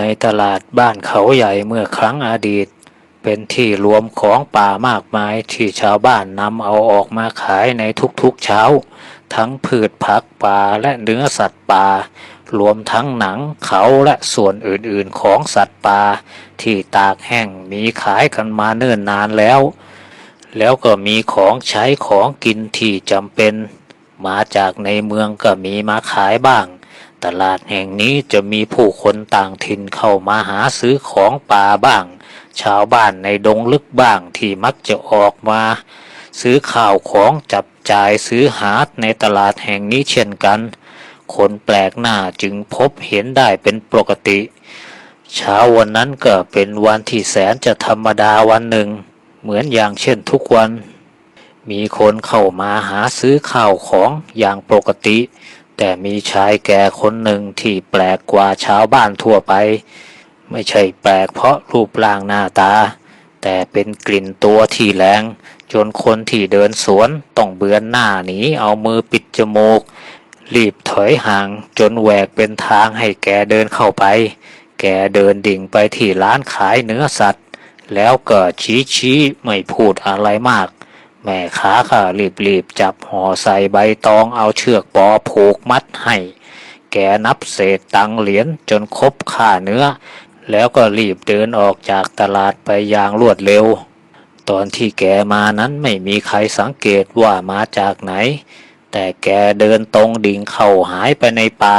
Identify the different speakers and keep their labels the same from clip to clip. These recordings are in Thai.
Speaker 1: ในตลาดบ้านเขาใหญ่เมื่อครั้งอดีต เป็นที่รวมของป่ามากมายที่ชาวบ้านนำเอาออกมาขายในทุกๆเช้า ทั้งพืชผักป่าและเนื้อสัตว์ป่า รวมทั้งหนังเขาและส่วนอื่นๆของสัตว์ป่าที่ตากแห้งมีขายกันมาเนิ่นนานแล้ว แล้วก็มีของใช้ของกินที่จำเป็น มาจากในเมืองก็มีมาขายบ้าง ตลาดแห่งนี้จะมีผู้คนต่างถิ่นเข้ามาหาซื้อของป่าบ้าง ชาวบ้านในดงลึกบ้างที่มักจะออกมา ซื้อข่าวของจับจ่ายซื้อหาในตลาดแห่งนี้เช่นกัน คนแปลกหน้าจึงพบเห็นได้เป็นปกติ เช้าวันนั้นก็เป็นวันที่แสนจะธรรมดาวันหนึ่ง เหมือนอย่างเช่นทุกวัน มีคนเข้ามาหาซื้อข้าวของอย่างปกติ แต่มีชายแก่คนหนึ่งที่แปลกกว่าชาวบ้านทั่วไป ไม่ใช่แปลกเพราะรูปร่างหน้าตา แต่เป็นกลิ่นตัวที่แรง จนคนที่เดินสวนต้องเบือนหน้าหนีเอามือปิดจมูก รีบถอยห่างจนแหวกเป็นทางให้แกเดินเข้าไป แกเดินดิ่งไปที่ร้านขายเนื้อสัตว์ แล้วก็ชี้ชี้ไม่พูดอะไรมาก แม่ค้าก็รีบๆจับห่อใส่ใบตองเอาเชือกปอผูกมัดให้ แกนับเศษตังเหรียญจนครบค่าเนื้อ แล้วก็รีบเดินออกจากตลาดไปอย่างรวดเร็ว ตอนที่แกมานั้นไม่มีใครสังเกตว่ามาจากไหน แต่แกเดินตรงดิ่งเข้าหายไปในป่า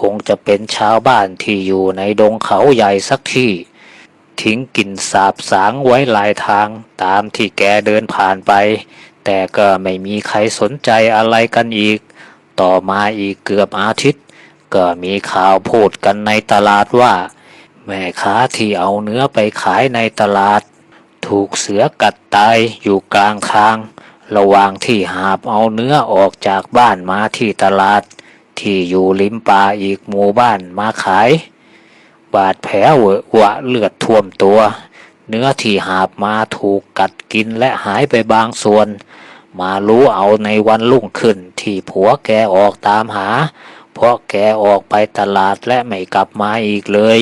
Speaker 1: คงจะเป็นชาวบ้านที่อยู่ในดงเขาใหญ่สักที่ ทิ้งกลิ่นสาบสางไว้หลายทางตามที่แกเดินผ่านไป แต่ก็ไม่มีใครสนใจอะไรกันอีก ต่อมาอีกเกือบอาทิตย์ ก็มีข่าวพูดกันในตลาดว่า แม่ค้าที่เอาเนื้อไปขายในตลาด ถูกเสือกัดตายอยู่กลางทาง ระหว่างที่หาบเอาเนื้อออกจากบ้านมาที่ตลาด ที่อยู่ริมป่าอีกหมู่บ้านมาขาย บาดแผลเวอะหวะเลือดท่วมตัว เนื้อที่หาบมาถูกกัดกินและหายไปบางส่วน มารู้เอาในวันรุ่งขึ้นที่ผัวแกออกตามหา เพราะแกออกไปตลาดและไม่กลับมาอีกเลย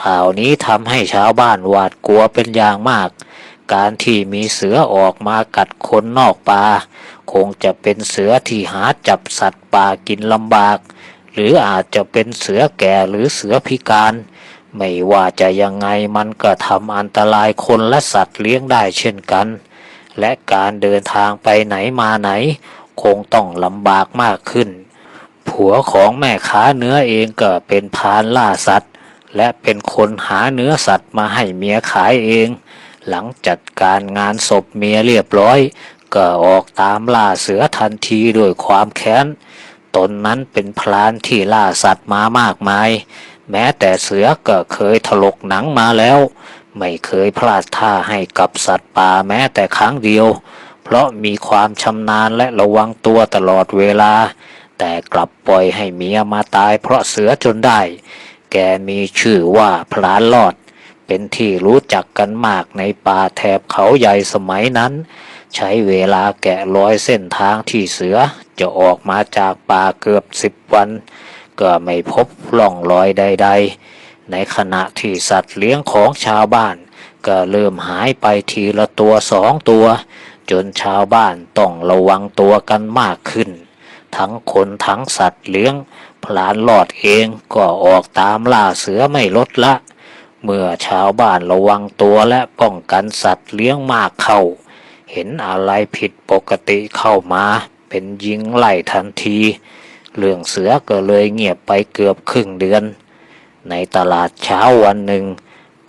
Speaker 1: ข่าวนี้ทำให้ชาวบ้านหวาดกลัวเป็นอย่างมาก การที่มีเสือออกมากัดคนนอกป่าคงจะเป็นเสือที่หาจับสัตว์ป่ากินลำบาก หรืออาจจะเป็นเสือแก่หรือเสือพิการ ไม่ว่าจะยังไงมันก็ทำอันตรายคนและสัตว์เลี้ยงได้เช่นกัน และการเดินทางไปไหนมาไหน คงต้องลำบากมากขึ้น ผัวของแม่ค้าเนื้อเองก็เป็นพรานล่าสัตว์ และเป็นคนหาเนื้อสัตว์มาให้เมียขายเอง หลังจัดการงานศพเมียเรียบร้อย ก็ออกตามล่าเสือทันทีด้วยความแค้น ตนนั้นเป็นพรานที่ล่าสัตว์มามากมาย แม้แต่เสือก็เคยถลกหนังมาแล้ว ไม่เคยพลาดท่าให้กับสัตว์ป่าแม้แต่ครั้งเดียว เพราะมีความชำนาญและระวังตัวตลอดเวลา แต่กลับปล่อยให้เมียมาตายเพราะเสือจนได้ แกมีชื่อว่าพลานลอด เป็นที่รู้จักกันมากในป่าแถบเขาใหญ่สมัยนั้น ใช้เวลาแกะรอยเส้นทางที่เสือจะออกมาจากป่าเกือบสิบวัน ก็ไม่พบร่องรอยใด ๆ ในขณะที่สัตว์เลี้ยงของชาวบ้าน ก็เริ่มหายไปทีละตัวสองตัว จนชาวบ้านต้องระวังตัวกันมากขึ้น ทั้งคนทั้งสัตว์เลี้ยงพลานหลอดเองก็ออกตามล่าเสือไม่ลดละ เมื่อชาวบ้านระวังตัวและป้องกันสัตว์เลี้ยงมากเข้า เห็นอะไรผิดปกติเข้ามา เป็นยิงไล่ทันที เรื่องเสือก็เลยเงียบไปเกือบครึ่งเดือน ในตลาดเช้าวันหนึ่ง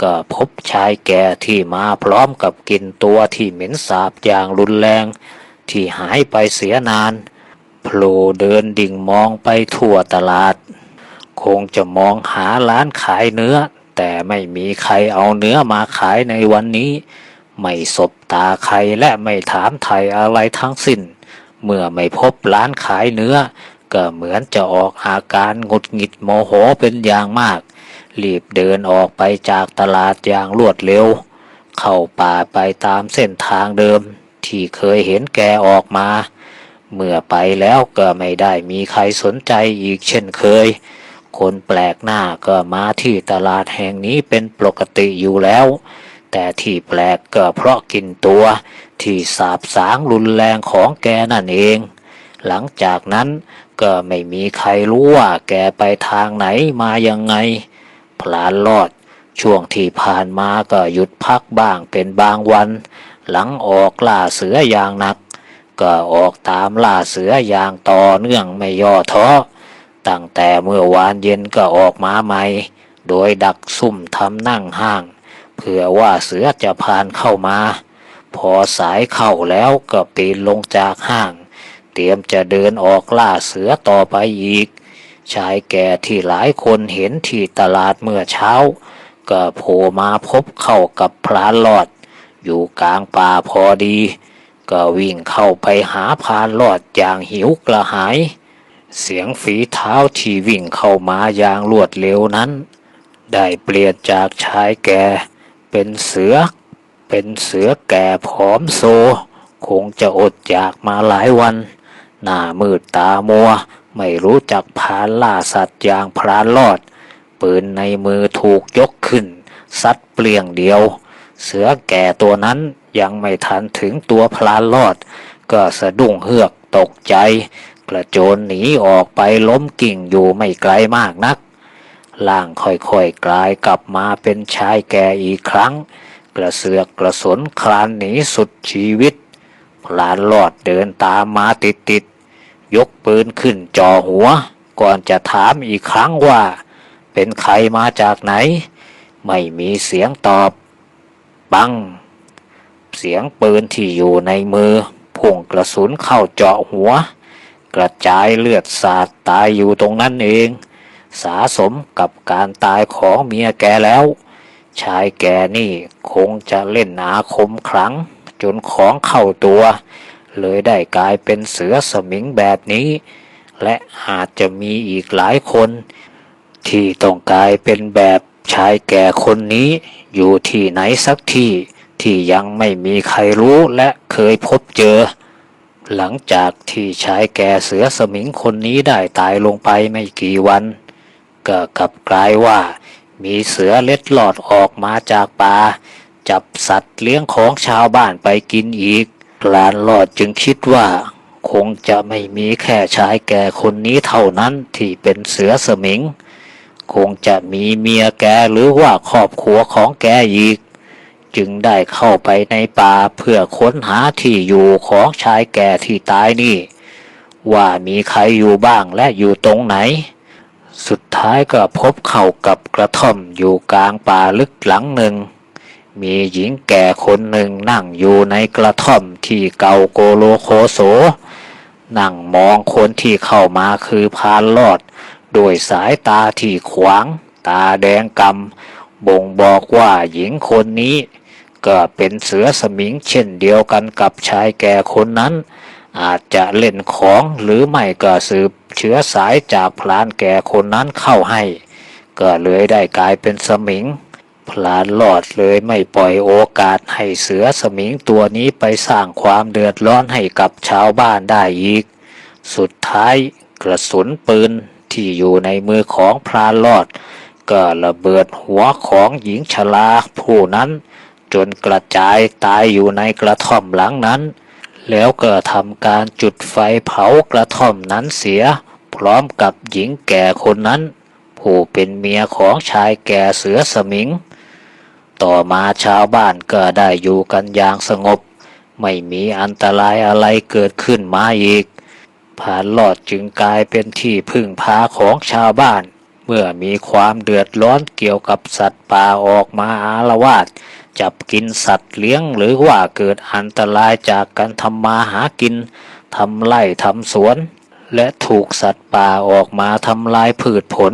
Speaker 1: ก็พบชายแก่ที่มาพร้อมกับกลินตัวที่เหม็นสาบอย่างรุนแรง ที่หายไปเสียนานโผล่เดินดิ่งมองไปทั่วตลาด คงจะมองหาร้านขายเนื้อ แต่ไม่มีใครเอาเนื้อมาขายในวันนี้ ไม่สบตาใครและไม่ถามไทยอะไรทั้งสิ้น เมื่อไม่พบร้านขายเนื้อ ก็เหมือนจะออกอาการหงุดหงิดโมโหเป็นอย่างมาก รีบเดินออกไปจากตลาดอย่างรวดเร็ว เข้าป่าไปตามเส้นทางเดิม ที่เคยเห็นแกออกมา เมื่อไปแล้วก็ไม่ได้มีใครสนใจอีกเช่นเคย คนแปลกหน้าก็มาที่ตลาดแห่งนี้เป็นปกติอยู่แล้ว แต่ที่แปลกก็เพราะกินตัวที่สาบสางรุนแรงของแกนั่นเองหลังจากนั้น ก็ไม่มีใครรู้ว่าแกไปทางไหนมายังไง พลานรอด ช่วงที่ผ่านมาก็หยุดพักบ้างเป็นบางวัน หลังออกล่าเสืออย่างหนัก ก็ออกตามล่าเสืออย่างต่อเนื่องไม่ย่อท้อตั้งแต่เมื่อวานเย็นก็ออกมาใหม่ โดยดักซุ่มทำนั่งห้างเพื่อว่าเสือจะผ่านเข้ามา พอสายเข้าแล้วก็ปีนลงจากห้าง เตรียมจะเดินออกล่าเสือต่อไปอีก ชายแก่ที่หลายคนเห็นที่ตลาดเมื่อเช้า ก็โผล่มาพบเข้ากับพรานหลอด อยู่กลางป่าพอดี ก็วิ่งเข้าไปหาพรานหลอดอย่างหิวกระหาย เสียงฝีเท้าที่วิ่งเข้ามาอย่างรวดเร็วนั้น ได้เปลี่ยนจากชายแก่เป็นเสือ เป็นเสือแก่ผอมโซคงจะอดอยากมาหลายวัน หน้ามืดตามัว ไม่รู้จักพานล่าสัตว์อย่างพรานลอด ปืนในมือถูกยกขึ้น ซัดเปลี่ยงเดียว เสือแก่ตัวนั้นยังไม่ทันถึงตัวพลานลอด ก็สะดุ้งเฮือกตกใจ กระโจนหนีออกไปล้มกิ่งอยู่ไม่ไกลมากนักล่างค่อยๆกลายกลับมาเป็นชายแก่อีกครั้ง กระเสือกกระสนคลานหนีสุดชีวิตพลานลอดเดินตามมาติดๆ ยกปืนขึ้นจ่อหัว ก่อนจะถามอีกครั้งว่า เป็นใครมาจากไหน ไม่มีเสียงตอบ ปัง เสียงปืนที่อยู่ในมือพุ่งกระสุนเข้าเจาะหัว กระจายเลือดสาดตายอยู่ตรงนั้นเอง สาสมกับการตายของเมียแกแล้ว ชายแกนี่คงจะเล่นอาคมครั้ง จนของเข้าตัว เลยได้กลายเป็นเสือสมิงแบบนี้ และอาจจะมีอีกหลายคน ที่ต้องกลายเป็นแบบชายแก่คนนี้ อยู่ที่ไหนสักที่ที่ยังไม่มีใครรู้และเคยพบเจอ หลังจากที่ชายแก่เสือสมิงคนนี้ได้ตายลงไปไม่กี่วัน ก็กลับกลายว่า มีเสือเล็ดหลอดออกมาจากป่าจับสัตว์เลี้ยงของชาวบ้านไปกินอีก หลานหลอดจึงคิดว่า คงจะไม่มีแค่ชายแก่คนนี้เท่านั้นที่เป็นเสือสมิง คงจะมีเมียแกหรือว่าครอบครัวของแกอีก จึงได้เข้าไปในป่าเพื่อค้นหาที่อยู่ของชายแก่ที่ตายนี่ ว่ามีใครอยู่บ้างและอยู่ตรงไหน สุดท้ายก็พบเข้ากับกระท่อมอยู่กลางป่าลึกหลังหนึ่ง มีหญิงแก่คนหนึ่งนั่งอยู่ในกระท่อมที่เก่าโกโลโคโส นั่งมองคนที่เข้ามาคือพานลอดโดยสายตาที่ขวาง ตาแดงกำบ่งบอกว่าหญิงคนนี้ ก็เป็นเสือสมิงเช่นเดียวกันกับชายแก่คนนั้น อาจจะเล่นของหรือไม่ก็สืบเชื้อสายจากพลานแก่คนนั้นเข้าให้ ก็เลยได้กลายเป็นสมิง พลานหลอดเลยไม่ปล่อยโอกาสให้เสือสมิงตัวนี้ไปสร้างความเดือดร้อนให้กับชาวบ้านได้อีก สุดท้ายกระสุนปืนที่อยู่ในมือของพรานลอด ก็ระเบิดหัวของหญิงชราผู้นั้น จนกระจายตายอยู่ในกระท่อมหลังนั้น แล้วก็ทำการจุดไฟเผากระท่อมนั้นเสีย พร้อมกับหญิงแก่คนนั้น ผู้เป็นเมียของชายแก่เสือสมิง ต่อมาชาวบ้านก็ได้อยู่กันอย่างสงบ ไม่มีอันตรายอะไรเกิดขึ้นมาอีกผ่านหลอดจึงกลายเป็นที่พึ่งพาของชาวบ้าน เมื่อมีความเดือดร้อนเกี่ยวกับสัตว์ป่าออกมาอาละวาดจับกินสัตว์เลี้ยงหรือว่าเกิดอันตรายจากการทำมาหากินทำไร่ทำสวน และถูกสัตว์ป่าออกมาทำลายพืชผล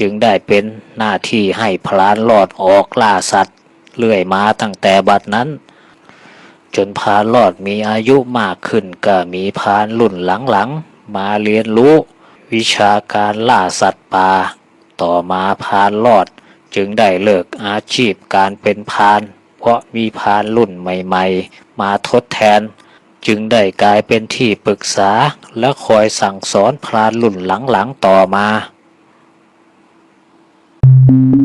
Speaker 1: จึงได้เป็นหน้าที่ให้พลานหลอดออกล่าสัตว์เรื่อยมาตั้งแต่บัดนั้น จนพรานหลอดมีอายุมากขึ้นก็มีพรานรุ่นหลังๆ มาเรียนรู้ วิชาการล่าสัตว์ป่าต่อมาพรานหลอดจึงได้เลิกอาชีพการเป็นพราน เพราะมีพรานรุ่นใหม่ๆ มาทดแทน จึงได้กลายเป็นที่ปรึกษาและคอยสั่งสอนพรานรุ่นหลังๆต่อมา Thank you.